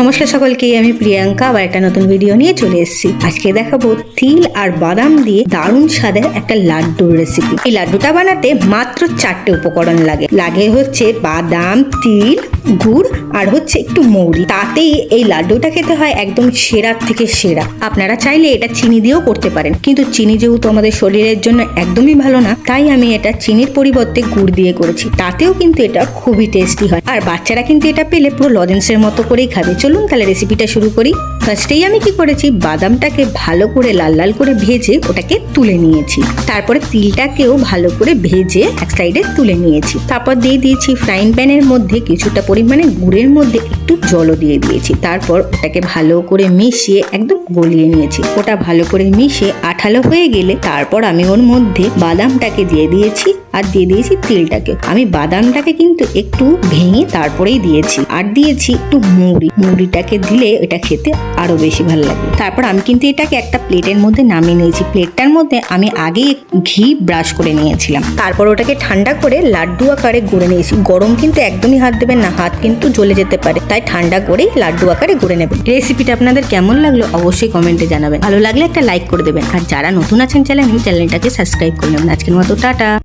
নমস্কার সকলকে, আমি প্রিয়াঙ্কা। আবার একটা নতুন ভিডিও নিয়ে চলে এসেছি। আজকে দেখাবো তিল আর বাদাম দিয়ে দারুণ স্বাদের একটা লাড্ডুর রেসিপি এই লাড্ডুটা বানাতে মাত্র চারটে উপকরণ লাগে। লাগে হচ্ছে বাদাম, তিল গুড় আর হচ্ছে একটু মৌরি। তাতেই এই লাড্ডুটা খেতে হয় একদম সেরার থেকে সেরা। আপনারা চাইলে এটা চিনি দিয়েও করতে পারেন। কিন্তু চিনি যেহেতু আমাদের শরীরের জন্য একদমই ভালো না, তাই আমি এটা চিনির পরিবর্তে গুড় দিয়ে করেছি। তাতেও কিন্তু এটা খুবই টেস্টি হয়। আর বাচ্চারা কিন্তু এটা পেলে পুরো লজেন্সের মতো করেই খাবে। চলুন তাহলে রেসিপিটা শুরু করি। ফার্স্টেই আমি কি করেছি? বাদামটাকে ভালো করে লাল লাল করে ভেজে ওটাকে তুলে নিয়েছি। তারপরে তিলটাকেও ভালো করে ভেজে এক সাইডে তুলে নিয়েছি। তারপর দিয়ে দিয়েছি ফ্রাইং প্যানের মধ্যে কিছুটা পরিমাণে গুড়ের মধ্যে একটু জলও দিয়ে দিয়েছি। তারপর ওটাকে ভালো করে মিশিয়ে একদম গলিয়ে নিয়েছি। ওটা ভালো করে মিশিয়ে আঠালো হয়ে গেলে তারপর আমি ওর মধ্যে বাদামটাকে দিয়ে দিয়েছি আর দিয়ে দিয়েছি তিলটাকে। আমি বাদামটাকে কিন্তু একটু ভেঙে তারপরেই দিয়েছি। আর দিয়েছি একটু মুড়ি। মুড়িটাকে দিলে এটা খেতে আরও বেশি ভালো লাগে। তারপর আমি কিন্তু এটাকে একটা প্লেটের মধ্যে নামিয়ে নিয়েছি। প্লেটটার মধ্যে আমি আগেই ঘি ব্রাশ করে নিয়েছিলাম। তারপর ওটাকে ঠান্ডা করে লাড্ডু আকারে গড়ে নিয়েছি। গরম কিন্তু একদমই হাত দেবেন না। হাত কিন্তু জ্বলে যেতে পারে, তাই ঠান্ডা করেই লাড্ডু আকারে গড়ে নেবেন। রেসিপিটা আপনাদের কেমন লাগল অবশ্যই কমেন্টে জানাবেন। ভালো লাগলে একটা লাইক করে দেবেন। আর যারা নতুন আছেন চ্যানেল, চ্যানেলটাকে সাবস্ক্রাইব করে নেবেন। আজকের মতো, টাটা।